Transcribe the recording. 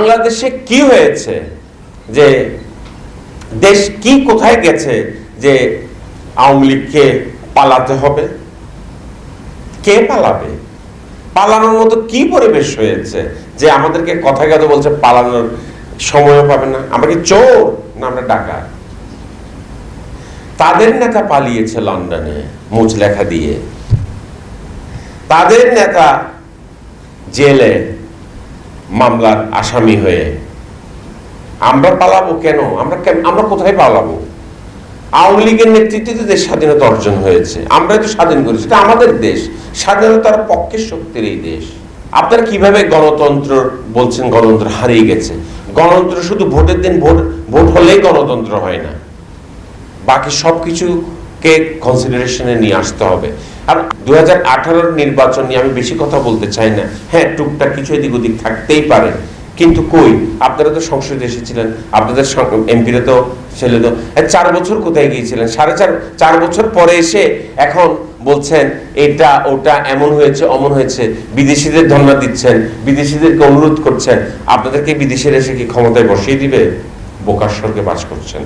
বাংলাদেশে কি হয়েছে? যে দেশ কি কোথায় গেছে যে আওয়ামী লীগকে পালাতে হবে? কে পালাবে? পালানোর মতো কি পরিবেশ হয়েছে যে আমাদেরকে কথায় কথা বলছে, পালানোর সময়ও পাবে না আমরা কি চোর না আমরা ডাকাত? তাদের নেতা পালিয়েছে লন্ডনে মুচ লেখা দিয়ে। তাদের নেতা জেলে মামলার আসামি হয়ে। আমরা পালাবো কেন? আমরা আমরা কোথায় পালাবো? আওয়ামী লীগের নেতৃত্বে তো দেশ স্বাধীনতা অর্জন হয়েছে আমরা তো স্বাধীন করেছি, এটা আমাদের দেশ। স্বাধীনতার পক্ষের শক্তির এই দেশ। আপনারা কীভাবে গণতন্ত্র বলছেন, গণতন্ত্র হারিয়ে গেছে? গণতন্ত্র শুধু ভোটের দিন, ভোট ভোট হলেই গণতন্ত্র হয় না। বাকি সব কিছুকে কনসিডারেশনে নিয়ে আসতে হবে। আর দু হাজার নির্বাচন নিয়ে আমি বেশি কথা বলতে চাই না। হ্যাঁ টুকটাক কিছু এদিক ওদিক থাকতেই পারে। কিন্তু কই? আপনারা তো সংসদে এসেছিলেন। আপনাদের এমপিরা তো ছেলে তো চার বছর কোথায় গিয়েছিলেন? সাড়ে চার চার বছর পরে এসে এখন বলছেন, এটা, ওটা এমন হয়েছে, অমন হয়েছে। বিদেশিদের ধন্যবাদ দিচ্ছেন, বিদেশিদেরকে অনুরোধ করছেন। আপনাদেরকে বিদেশের এসে কি ক্ষমতায় বসিয়ে দিবে? বোকার স্বর্গে বাস করছেন।